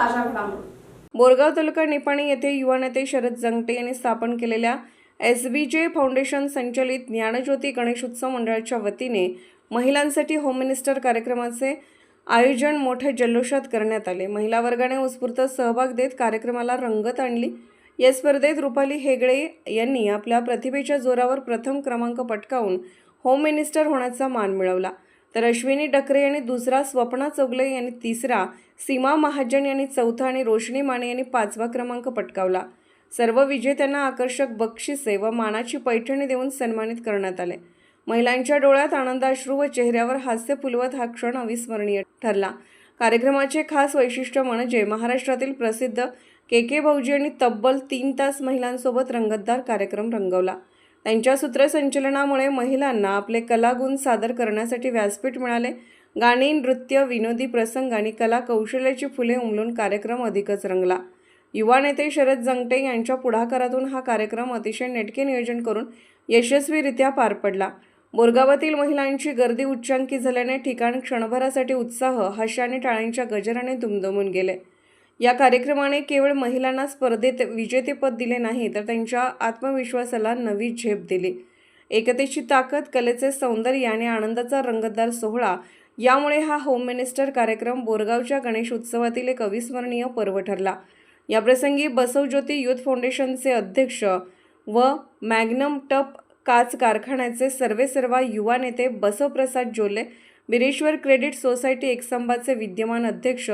ताज्या घडामोडी. बोरगाव तालुका निपाणी येथे युवा नेते शरद जंगटे यांनी स्थापन केलेल्या एस बी जे फाउंडेशन संचलित ज्ञानज्योती गणेशोत्सव मंडळाच्या वतीने महिलांसाठी होम मिनिस्टर कार्यक्रमाचे आयोजन मोठ्या जल्लोषात करण्यात आले. महिला वर्गाने उत्स्फूर्त सहभाग देत कार्यक्रमाला रंगत आणली. या स्पर्धेत रुपाली हेगडे यांनी आपल्या प्रतिभेच्या जोरावर प्रथम क्रमांक पटकावून होम मिनिस्टर होण्याचा मान मिळवला. तर अश्विनी डकरे यांनी दुसरा स्वप्ना चौगले यांनी तिसरा सीमा महाजन यांनी चौथा आणि रोशनी माने यांनी पाचवा क्रमांक पटकावला. सर्व विजेत्यांना आकर्षक बक्षिसे व मानाची पैठणी देऊन सन्मानित करण्यात आले. महिलांच्या डोळ्यात आनंदाश्रू व चेहऱ्यावर हास्य फुलवत हा क्षण अविस्मरणीय ठरला. कार्यक्रमाचे खास वैशिष्ट्य म्हणजे महाराष्ट्रातील प्रसिद्ध के के भाऊजी यांनी तब्बल तीन तास महिलांसोबत रंगतदार कार्यक्रम रंगवला. त्यांच्या सूत्रसंचलनामुळे महिलांना आपले कलागुण सादर करण्यासाठी व्यासपीठ मिळाले. गाणी नृत्य विनोदी प्रसंग आणि कला कौशल्याची फुले उमलून कार्यक्रम अधिकच रंगला. युवा नेते शरद जंगटे यांच्या पुढाकारातून हा कार्यक्रम अतिशय नेटके नियोजन करून यशस्वीरित्या पार पडला. बोरगावातील महिलांची गर्दी उच्चांकी झाल्याने ठिकाण क्षणभरासाठी उत्साह हास्य आणि टाळ्यांच्या गजराने दुमदुमून गेले. या कार्यक्रमाने केवळ महिलांना स्पर्धेत विजेतेपद दिले नाही तर त्यांच्या आत्मविश्वासाला नवी झेप दिली. एकतेची ताकद कलेचे सौंदर्य आणि आनंदाचा रंगतदार सोहळा यामुळे हा होम मिनिस्टर कार्यक्रम बोरगावच्या गणेश उत्सवातील एक अविस्मरणीय पर्व ठरला. याप्रसंगी बसवज्योती युथ फाउंडेशनचे अध्यक्ष व मॅग्नम टप काच कारखान्याचे सर्वेसर्वा युवा नेते बसवप्रसाद जोले बिरेश्वर क्रेडिट सोसायटी एकसंबाचे विद्यमान अध्यक्ष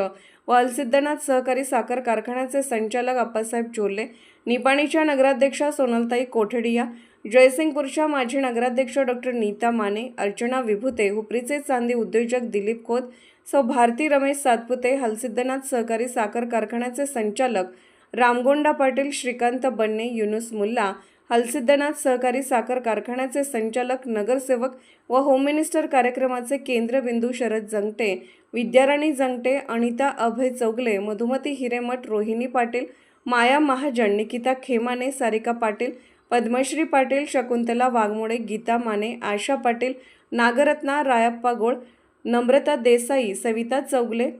व अलसिद्धनाथ सहकारी साखर कारखान्याचे संचालक अप्पासाहेब चोरले निपाणीच्या नगराध्यक्षा सोनलताई कोठडिया जयसिंगपूरच्या माजी नगराध्यक्ष डॉक्टर नीता माने अर्चना विभुते हुपरीचे चांदी उद्योजक दिलीप खोत सौ भारती रमेश सातपुते हलसिद्धनाथ सहकारी साखर कारखान्याचे संचालक रामगोंडा पाटील श्रीकांत बन्ने युनुस मुल्ला हलसिद्धनाथ सहकारी साखर कारखान्याचे संचालक नगरसेवक व होम मिनिस्टर कार्यक्रमाचे केंद्रबिंदू शरद जंगटे विद्याराणी जंगटे अनिता अभय चौगले मधुमती हिरेमठ रोहिणी पाटील माया महाजन निकिता खेमाने सारिका पाटील पद्मश्री पाटील शकुंतला वाघमोडे गीता माने आशा पाटील नागरत्ना रायप्पा गोळ नम्रता देसाई सविता चौगले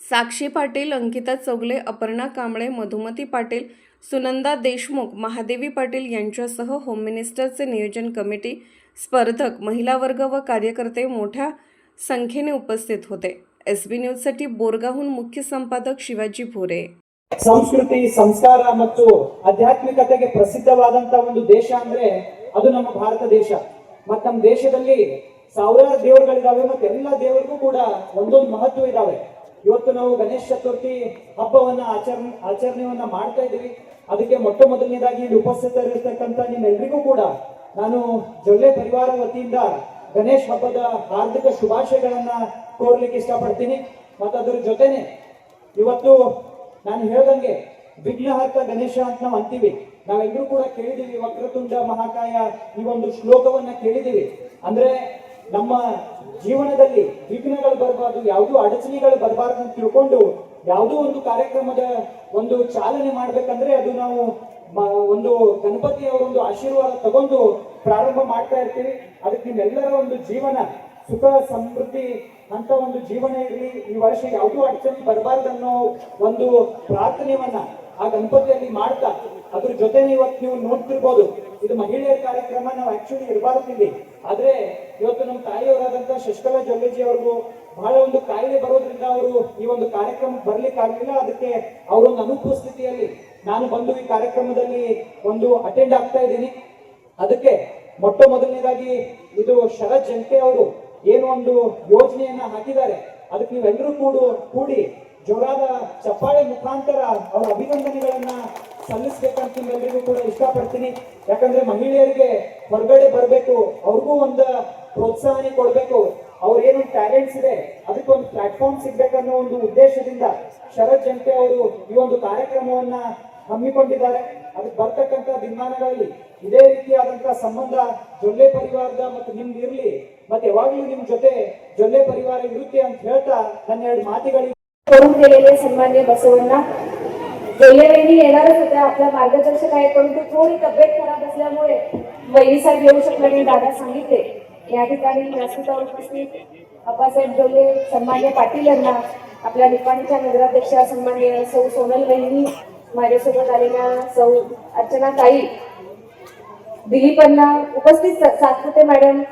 साक्षी पाटील अंकिता चौगले अपर्णा कांबळे मधुमती पाटील सुनंदा देशमुख महादेवी पाटील यांच्यासह होम मिनिस्टरचे नियोजन कमिटी स्पर्धक महिला वर्ग व कार्यकर्ते मोठ्या संख्येने उपस्थित होते एस बी न्यूजसाठी बोरगाहून मुख्य संपादक शिवाजी भोरे ಸಂಸ್ಕೃತಿ ಸಂಸ್ಕಾರ ಮತ್ತು ಆಧ್ಯಾತ್ಮಿಕತೆಗೆ ಪ್ರಸಿದ್ಧವಾದಂತ ಒಂದು ದೇಶ ಅಂದ್ರೆ ಅದು ನಮ್ಮ ಭಾರತ ದೇಶ ಮತ್ ನಮ್ಮ ದೇಶದಲ್ಲಿ ಸಾವಿರಾರು ದೇವರುಗಳಿದಾವೆ ಮತ್ತೆ ಎಲ್ಲ ದೇವರಿಗೂ ಕೂಡ ಒಂದೊಂದು ಮಹತ್ವ ಇದಾವೆ ಇವತ್ತು ನಾವು ಗಣೇಶ ಚತುರ್ಥಿ ಹಬ್ಬವನ್ನ ಆಚರಣೆ, ಆಚರಣೆಯನ್ನ ಮಾಡ್ತಾ ಇದ್ದೀವಿ. ಅದಕ್ಕೆ ಮೊಟ್ಟ ಮೊದಲನೇದಾಗಿ ಇಲ್ಲಿ ಉಪಸ್ಥಿತರಿರ್ತಕ್ಕಂಥ ನಿಮ್ಮೆಲ್ಲರಿಗೂ ಕೂಡ ನಾನು ಜೊಲ್ಲೆ ಪರಿವಾರ ವತಿಯಿಂದ ಗಣೇಶ್ ಹಬ್ಬದ ಹಾರ್ದಿಕ ಶುಭಾಶಯಗಳನ್ನ ಕೋರ್ಲಿಕ್ಕೆ ಇಷ್ಟಪಡ್ತೀನಿ. ಮತ್ತು ಅದ್ರ ಜೊತೆನೆ ಇವತ್ತು ನಾನು ಹೇಳ್ದಂಗೆ ವಿಘ್ನಹರ್ತ ಗಣೇಶ ಅಂತ ನಾವು ಅಂತೀವಿ. ನಾವೆಲ್ಲರೂ ಕೂಡ ಕೇಳಿದೀವಿ, ವಕ್ರತುಂಡ ಮಹಾಕಾಯ ಈ ಒಂದು ಶ್ಲೋಕವನ್ನ ಕೇಳಿದೀವಿ. ಅಂದ್ರೆ ನಮ್ಮ ಜೀವನದಲ್ಲಿ ವಿಘ್ನಗಳು ಬರಬಾರ್ದು, ಯಾವುದೋ ಅಡಚಣೆಗಳು ಬರಬಾರ್ದು ಅಂತ ತಿಳ್ಕೊಂಡು ಯಾವುದೋ ಒಂದು ಕಾರ್ಯಕ್ರಮದ ಒಂದು ಚಾಲನೆ ಮಾಡ್ಬೇಕಂದ್ರೆ ಅದು ನಾವು ಒಂದು ಗಣಪತಿಯವರ ಒಂದು ಆಶೀರ್ವಾದ ತಗೊಂಡು ಪ್ರಾರಂಭ ಮಾಡ್ತಾ ಇರ್ತೀವಿ. ಅದಕ್ಕೆ ನಿಮ್ಮೆಲ್ಲರ ಒಂದು ಜೀವನ ಸುಖ, ಸಮೃದ್ಧಿ ಅಂತ ಒಂದು ಜೀವನ ಇರಲಿ. ಈ ವರ್ಷ ಯಾವುದೂ ಅಡಚಣೆ ಬರಬಾರ್ದು ಅನ್ನೋ ಒಂದು ಪ್ರಾರ್ಥನೆಯನ್ನ ಆ ಗಣಪತಿಯಲ್ಲಿ ಮಾಡ್ತಾ, ಅದ್ರ ಜೊತೆ ಇವತ್ತು ನೀವು ನೋಡ್ತಿರ್ಬೋದು. ಇದು ಮಹಿಳೆಯರ ಕಾರ್ಯಕ್ರಮ, ನಾವು ಆಕ್ಚುಲಿ ಇರಬಾರ್ದು ಇಲ್ಲಿ ಆದ್ರೆ ಇವತ್ತು ನಮ್ಮ ತಾಯಿಯವರಾದಂತಹ ಶಶಿಕಲಾ ಜೊಲ್ಲೆಜಿ ಅವ್ರಿಗೂ ಬಹಳ ಒಂದು ಕಾಯಿಲೆ ಬರೋದ್ರಿಂದ ಅವರು ಈ ಒಂದು ಕಾರ್ಯಕ್ರಮಕ್ಕೆ ಬರ್ಲಿಕ್ಕೆ ಆಗಲಿಲ್ಲ. ಅದಕ್ಕೆ ಅವರೊಂದು ಅನುಪಸ್ಥಿತಿಯಲ್ಲಿ ನಾನು ಬಂದು ಈ ಕಾರ್ಯಕ್ರಮದಲ್ಲಿ ಒಂದು ಅಟೆಂಡ್ ಆಗ್ತಾ ಇದ್ದೀನಿ. ಅದಕ್ಕೆ ಮೊಟ್ಟ ಮೊದಲನೇದಾಗಿ ಇದು ಶರತ್ ಜಂಕೆ ಅವರು ಏನು ಒಂದು ಯೋಜನೆಯನ್ನ ಹಾಕಿದ್ದಾರೆ. ಅದಕ್ಕೆ ನೀವೆಲ್ಲರೂ ಕೂಡ, ಕೂಡಿ ಜೋರಾದ ಚಪ್ಪಾಳೆ ಮುಖಾಂತರ ಅವರ ಅಭಿನಂದನೆಗಳನ್ನ ಸಲ್ಲಿಸ್ಬೇಕಂತ ನಿಮ್ಮೆಲ್ಲರಿಗೂ ಕೂಡ ಇಷ್ಟಪಡ್ತೀನಿ. ಯಾಕಂದ್ರೆ ಮಹಿಳೆಯರಿಗೆ ಹೊರಗಡೆ ಬರಬೇಕು. ಅವ್ರಿಗೂ ಒಂದು ಪ್ರೋತ್ಸಾಹನೆ ಕೊಡ್ಬೇಕು ಅವ್ರೇನು ಟ್ಯಾಲೆಂಟ್ಸ್ ಇದೆ ಅದಕ್ಕೆ ಒಂದು ಪ್ಲಾಟ್ಫಾರ್ಮ್ ಸಿಗ್ಬೇಕನ್ನೋ ಒಂದು ಉದ್ದೇಶದಿಂದ ಶರತ್ ಜಂತೆ ಅವರು ಈ ಒಂದು ಕಾರ್ಯಕ್ರಮವನ್ನ ಹಮ್ಮಿಕೊಂಡಿದ್ದಾರೆ ಅದಕ್ಕೆ ಬರ್ತಕ್ಕಂಥ ದಿನಮಾನಗಳಲ್ಲಿ ಇದೇ ರೀತಿಯಾದಂತಹ ಸಂಬಂಧ ಜೊಲ್ಲೆ ಪರಿವಾರದ ಮತ್ತು ನಿಮ್ದು ಇರ್ಲಿ ಮತ್ತೆ ಯಾವಾಗ್ಲೂ ನಿಮ್ ಜೊತೆ ಜೊಲ್ಲೆ ಪರಿವಾರ ಇರುತ್ತೆ ಅಂತ ಹೇಳ್ತಾ ನನ್ನ ಎರಡು ಮಾತುಗಳಿಗೆ करून गेलेले सन्मान्य बसवण्णा जोल्लेवहिनी येणारच होत्या आपल्या मार्गदर्शक आहेत परंतु थोडी तब्येत खराब असल्यामुळे वहिनी साहेब येऊ शकल्या नाही दादा सांगितले या ठिकाणी व्यासपीठावर उपस्थित अप्पासाहेब डोले सन्मान्य पाटील यांना आपल्या निपाणीच्या नगराध्यक्षा सन्मान्य सौ सोनल वहिनी माझ्यासोबत आलेल्या सौ अर्चना ताई दिलीपांना उपस्थित सातपुते मॅडम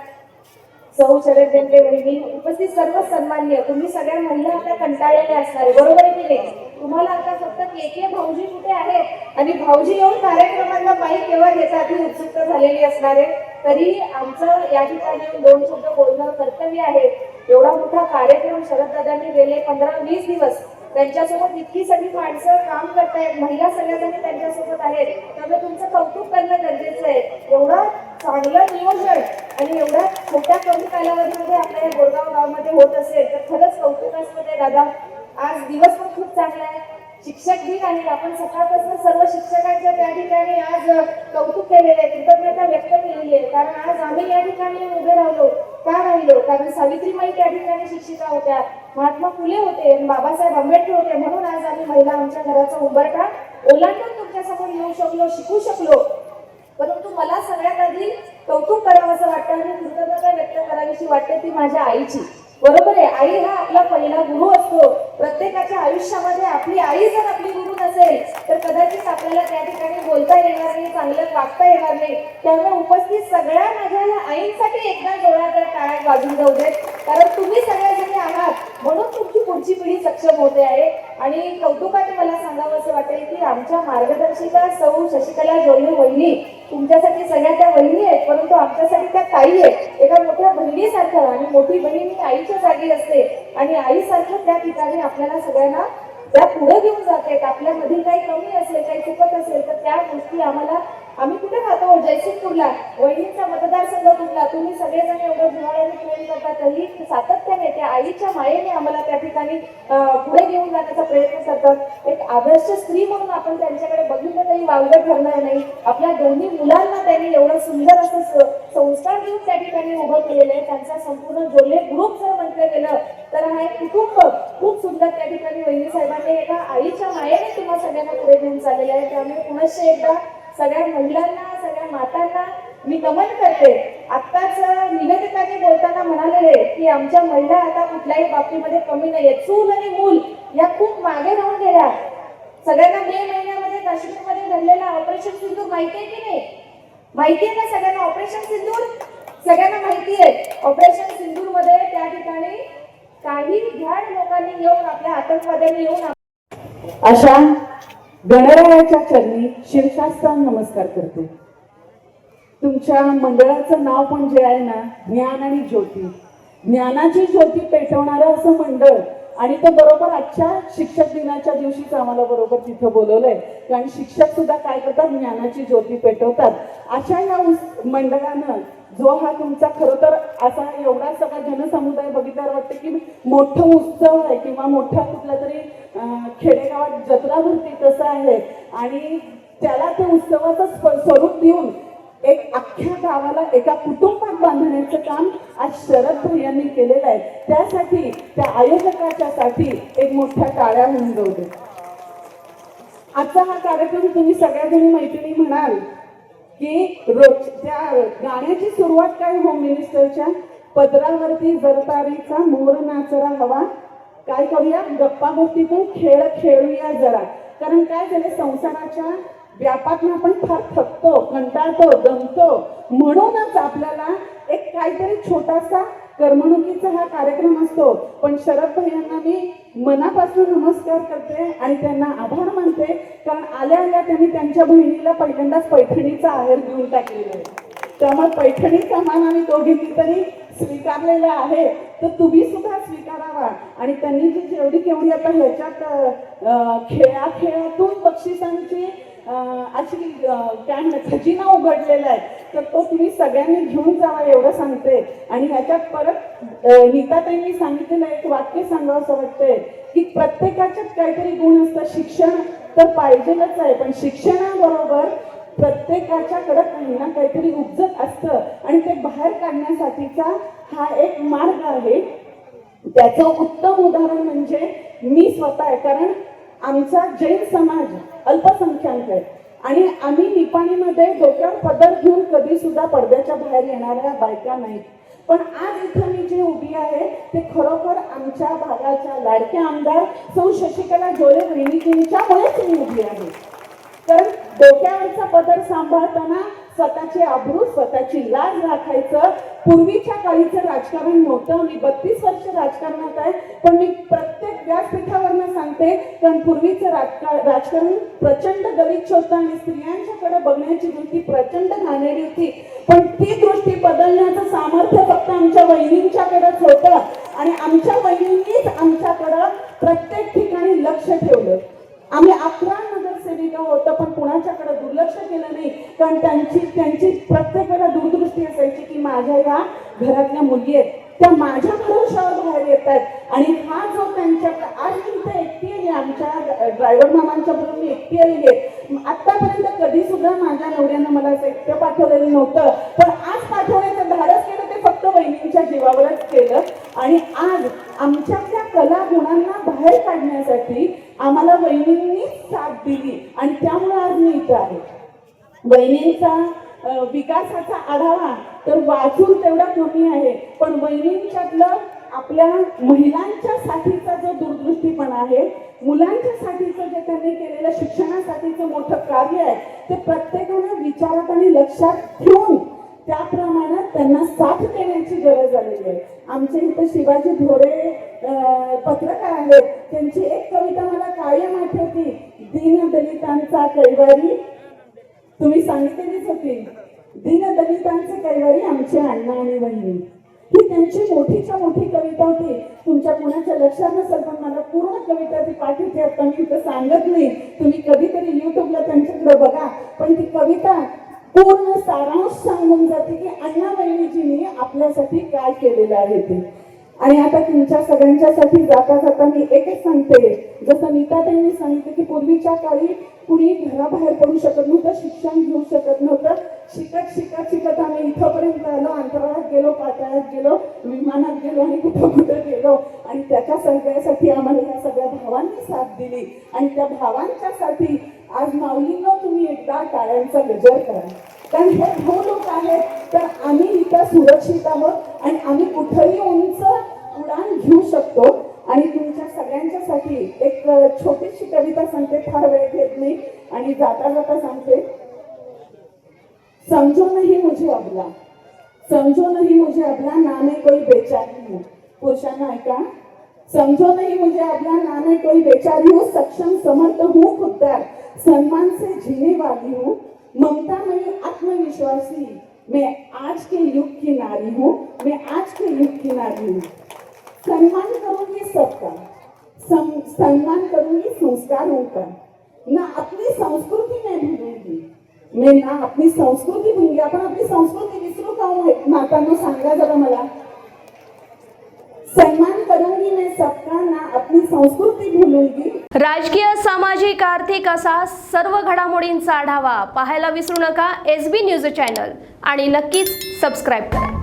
सौ शरद डेंडे वहिनी उपस्थित सर्व सन्मान्य तुम्ही सगळ्या महिला आता कंटाळलेल्या असणार आहे. बरोबर आहे की नाही तुम्हाला आता के के भाऊजी कुठे आहेत? आणि भाऊजी येऊन कार्यक्रमांना माहीत केव्हा घेतात ही उत्सुकता झालेली असणार आहे. तरी आमचं या ठिकाणी दोन शब्द बोलणं कर्तव्य आहे. एवढा मोठा कार्यक्रम शरददादांनी गेले पंधरा वीस दिवस. त्यांच्यासोबत इतकी सगळी माणसं काम करतायत महिला सगळ्याजणी त्यांच्यासोबत आहेत. त्यामुळे तुमचं कौतुक करणं गरजेचं आहे. एवढं चांगलं नियोजन आणि एवढ्या छोट्या कमी कालावधीमध्ये आपल्या या गोरगाव गावामध्ये होत असेल तर खरंच कौतुकास्पद आहे दादा. आज दिवस पण खूप चांगला आहे. शिक्षक दिन आहे. आपण सकाळपासून सर्व शिक्षकांच्या त्या ठिकाणी आज कौतुक केलेलं आहे. कृतज्ञता व्यक्त केलेली आहे. कारण आज आम्ही या ठिकाणी उभे राहिलो का राहिलो? कारण सावित्रीबाई त्या ठिकाणी शिक्षिका होत्या. महात्मा फुले होते आणि बाबासाहेब आंबेडकर होते. म्हणून आज आम्ही महिला आमच्या घराचा उंबरठा ओलांडून तुमच्यासमोर येऊ शकलो शिकू शकलो. परंतु मला सगळ्यात आधी कौतुक करावं असं वाटतं आणि कृतज्ञता व्यक्त करावीशी वाटते ती माझ्या आईची. बरोबर आहे. आई हा आपला पहिला गुरु असतो. प्रत्येकाच्या आयुष्यामध्ये आपली आई जर आपली गुरु नसेल तर कदाचित आपल्याला त्या ठिकाणी बोलता येणार नाही चांगलं वागता येणार नाही. त्यामुळे उपस्थित सगळ्या माझ्या या आईंसाठी एकदा जोरादार टाळ्या वाजून जाऊ देत. कारण तुम्ही सगळ्याजणी आहात. म्हणून तुमची पुढची पिढी सक्षम होते आहे. आणि कौतुकाने मला सांगावं असं वाटेल की आमच्या मार्गदर्शिका सौ शशिकला जोडले वहिनी तुमच्यासाठी सगळ्या त्या वहिनी आहेत. परंतु आमच्यासाठी त्या ताई आहेत. एका मोठ्या बहिणीसारखं आणि मोठी बहीण ही आईच्या जागी असते. आणि आईसारखं त्या ठिकाणी आपल्याला सगळ्यांना त्या पुढे घेऊन जाते आपल्यामधील काही कमी असेल काही चुकत असेल तर त्या गोष्टी आम्हाला आम्ही कुठे राहतो जयसिंगपूरला. वहिनींचा मतदारसंघ कुठला? तुम्ही सगळेजण एवढं जिव्हाळ्याने प्रेम करता तरी सातत्याने त्या आईच्या मायेने आम्हाला त्या ठिकाणी पुढे घेऊन जाण्याचा प्रयत्न करतात. एक आदर्श स्त्री म्हणून आपण त्यांच्याकडे बघितलं तरी वावगं ठरणार नाही. आपल्या दोन्ही मुलांना त्यांनी एवढं सुंदर असं संस्कार देऊन त्या ठिकाणी उभं केलेलं आहे. त्यांचा संपूर्ण जोले ग्रुप जर म्हटलं गेलं तर हा एक कुटुंब खूप सुंदर त्या ठिकाणी वहिनी साहेबांनी एका आईच्या मायेने तुम्हा सगळ्यांना पुढे घेऊन चाललेलं आहे. त्यामुळे पुनश्च एकदा सगळ्या महिलांना सगळ्या मातांना मी नमन करते. आत्ताच निवेदिकांनी बोलताना म्हणालेले की आमच्या महिला आता कुठल्याही बाबतीमध्ये कमी नाहीये. चूल आणि मूल या खूप मागे राहून गेल्या. सगळ्यांना मे महिन्यामध्ये काश्मीरमध्ये घडलेला ऑपरेशन सिंदूर माहिती आहे की नाही? माहिती आहे का सगळ्यांना? ऑपरेशन सिंदूर? सगळ्यांना माहिती आहे. ऑपरेशन सिंदूरमध्ये त्या ठिकाणी काही ध्यान लोकांनी येऊन आपल्या आतंकवाद्यांनी येऊन अशा गणरायाच्या चरणी शीर्षास्थान नमस्कार करते. तुमच्या मंडळाचं नाव पण जे आहे ना ज्ञान आणि ज्योती. ज्ञानाची ज्योती पेटवणारं असं मंडळ आणि ते बरोबर आजच्या शिक्षक दिनाच्या दिवशीच आम्हाला बरोबर तिथं बोलवलंय. कारण शिक्षक सुद्धा काय करतात? ज्ञानाची ज्योती पेटवतात. अशा या मंडळानं जो हा तुमचा खरं तर असा एवढा सगळा जनसमुदाय बघितल्यावर वाटतं की मोठं उत्सव आहे किंवा मोठा कुठला तरी खेडेगावात जत्रा भरती तसं आहे. आणि त्याला त्या उत्सवाचं स्व- स्वरूप देऊन एक अख्ख्या गावाला एका कुटुंबात बांधण्याचं काम आज शरद भैयांनी केलेलं आहे. त्यासाठी त्या आयोजकाच्या साठी एक मोठ्या टाळ्या होऊन जाऊ आजचा हा कार्यक्रम तुम्ही सगळ्याजणी मैत्रिणी म्हणाल की रोज त्या गाण्याची सुरुवात काय होम मिनिस्टरच्या पदरावरती जरतारीचा मोर नाचरा हवा काय करूया? गप्पा गोष्टीतून खेळ खेळूया जरा. कारण काय झालं संसाराच्या व्यापातून आपण फार थकतो कंटाळतो दमतो. म्हणूनच आपल्याला एक काहीतरी छोटासा करमणुकीचा हा कार्यक्रम असतो. पण शरद भैयांना मी मनापासून नमस्कार करते आणि त्यांना आभार मानते. कारण आल्या आल्या त्यांनी त्यांच्या बहिणीला पहिल्यांदाच पैठणीचा आहेर देऊन टाकलेला आहे. त्यामुळे पैठणीचा मान आम्ही दोघींनी तरी स्वीकारलेला आहे. तर तुम्ही सुद्धा स्वीकारावा. आणि त्यांनी जी जेवढी केवढी आता ह्याच्यात खेळा खेळातून बक्षिसांची अशी काय म्हणत खजिना उघडलेला आहे तर तो तुम्ही सगळ्यांनी घेऊन जावा एवढं सांगते. आणि ह्याच्यात परत नीताताईंनी सांगितलेलं एक वाक्य सांगावं असं वाटतंय की प्रत्येकाच्यात काहीतरी गुण असतं शिक्षण तर पाहिजेलच आहे पण शिक्षणाबरोबर प्रत्येकाच्याकडं काही ना काहीतरी उपजत असतं. आणि ते बाहेर काढण्यासाठीचा हा एक मार्ग आहे. त्याचं उत्तम उदाहरण म्हणजे मी स्वतः आहे. कारण आमचा जैन समाज अल्पसंख्याक आहे. आणि आम्ही निपाणीमध्ये डोक्यावर पदर घेऊन कधी सुद्धा पडद्याच्या बाहेर येणाऱ्या बायका नाहीत. पण आज इथं मी जे उभी आहे ते खरोखर आमच्या भागाच्या लाडक्या आमदार सौ शशिकला जोरे वहिनीजींच्यामुळेच मी उभी आहे. कारण डोक्यावरचा पदर सांभाळताना स्वतःची आबरू स्वतःची लाज राखायचं पूर्वीच्या काळीचं राजकारण नव्हतं. मी बत्तीस वर्ष राजकारणात आहे पण मी प्रत्येक व्यासपीठ सांगते. कारण पूर्वीचं राजका राजकारण प्रचंड गलिच्छ होतं आणि स्त्रियांच्याकडे बघण्याची वृत्ती प्रचंड घाणेरी होती. पण ती दृष्टी बदलण्याचं सामर्थ्य फक्त आमच्या वहिनींच्याकडेच होतं. आणि आमच्या वहिनींनीच आमच्याकडं प्रत्येक ठिकाणी लक्ष ठेवलं. आम्ही अकरा नगरसेविका होतं पण कुणाच्याकडे दुर्लक्ष केलं नाही. कारण त्यांची त्यांची प्रत्येकाला दूरदृष्टी असायची की माझ्या ह्या घरातल्या मुली आहेत. त्या माझ्या भरोशावर बाहेर येत आहेत आणि हा जो त्यांच्या आज मी इथे एकटी आली आमच्या ड्रायव्हर मामांच्या बरोबर मी एकटी आली आहे. आतापर्यंत कधी सुद्धा माझ्या नवऱ्यानं मला असं एकटं पाठवलेलं नव्हतं. पण आज पाठवण्याचं धाडस केलं ते फक्त वहिनींच्या जीवावरच केलं. आणि आज आमच्यातल्या कला गुणांना बाहेर काढण्यासाठी आम्हाला बहिणींनी साथ दिली. आणि त्यामुळे आज मी इथं आहे. वहिनींचा विकासाचा आढावा तर वाचून तेवढा कमी आहे. पण वहिनींच्यातलं आपल्या महिलांच्या साठीचा जो दूरदृष्टीपणा आहे मुलांच्या साठीचं जे त्यांनी केलेलं शिक्षणासाठीचं मोठं कार्य आहे ते प्रत्येकानं विचारात आणि लक्षात ठेवून त्याप्रमाणे त्यांना साथ देण्याची गरज आलेली आहे. आमच्या इथं शिवाजी धोरे पत्रकार आहेत. त्यांची एक कविता मला कायम आठवती. दीन दलितांचा कैवारी तुम्ही सांगितलेलीच होती. दीनदलितांचे कैवारी आमचे अण्णा आणि बहिणी ही त्यांची मोठीच्या मोठी कविता होती. तुमच्या कुणाच्या लक्षात नसेल पण मला पूर्ण कविता ती पाठवते आता मी इथं सांगत नाही. तुम्ही कधीतरी युट्यूबला त्यांच्याकडे बघा. पण ती कविता पूर्ण सारांश सांगून जाते की अण्णा बहिणीजींनी आपल्यासाठी काय केलेलं आहे ते. आणि आता तुमच्या सगळ्यांच्यासाठी जाता जाता मी एकच सांगते. जसं नीता त्यांनी सांगितलं की पूर्वीच्या काळी कुणी घराबाहेर पडू शकत नव्हतं शिक्षण घेऊ शकत नव्हतं. शिकत शिकत शिकत आम्ही इथंपर्यंत आलो अंतराळात गेलो पाताळात गेलो विमानात गेलो आणि कुठं कुठं गेलो. आणि त्याच्या सगळ्यासाठी आम्हाला या सगळ्या भावांनी साथ दिली. आणि त्या भावांच्यासाठी आज माऊलींनो तुम्ही एकदा टाळ्यांचा गजर करा. कारण हे भाऊ लोक आहेत तर आम्ही इथं सुरक्षित आहोत आणि आम्ही कुठंही फार वेळ घेत नाही. आणि जाता जाता सांगते समझो नहीं मुझे अबला. समझो नहीं मुझे अबला ना मैं कोई बेचारी हूँ. पुरुषांना ऐका समझो नहीं मुझे अबला ना मैं कोई बेचारी हूँ सक्षम समर्थ हूँ खुददार सम्मान से जीने वाली हूँ ममता में आत्मविश्वासी मैं आज के युग की नारी हूँ मैं आज के युग की नारी हूँ। सम्मान करूंगी सबका सम, सम्मान करूंगी संस्कारों का ना अपनी संस्कृति में भूलूंगी मी ना आपली संस्कृती भूलली आपण आपली संस्कृती विसरू का हो मातांनो? सांगा जरा मला. सन्मान करूंगी मैं सबका ना अपनी संस्कृती भूलूंगी राजकीय सामाजिक आर्थिक असा सर्व घडामोडींचा आढावा पाहायला विसरू नका. S B news channel. आणि नक्कीच सबस्क्राईब करा.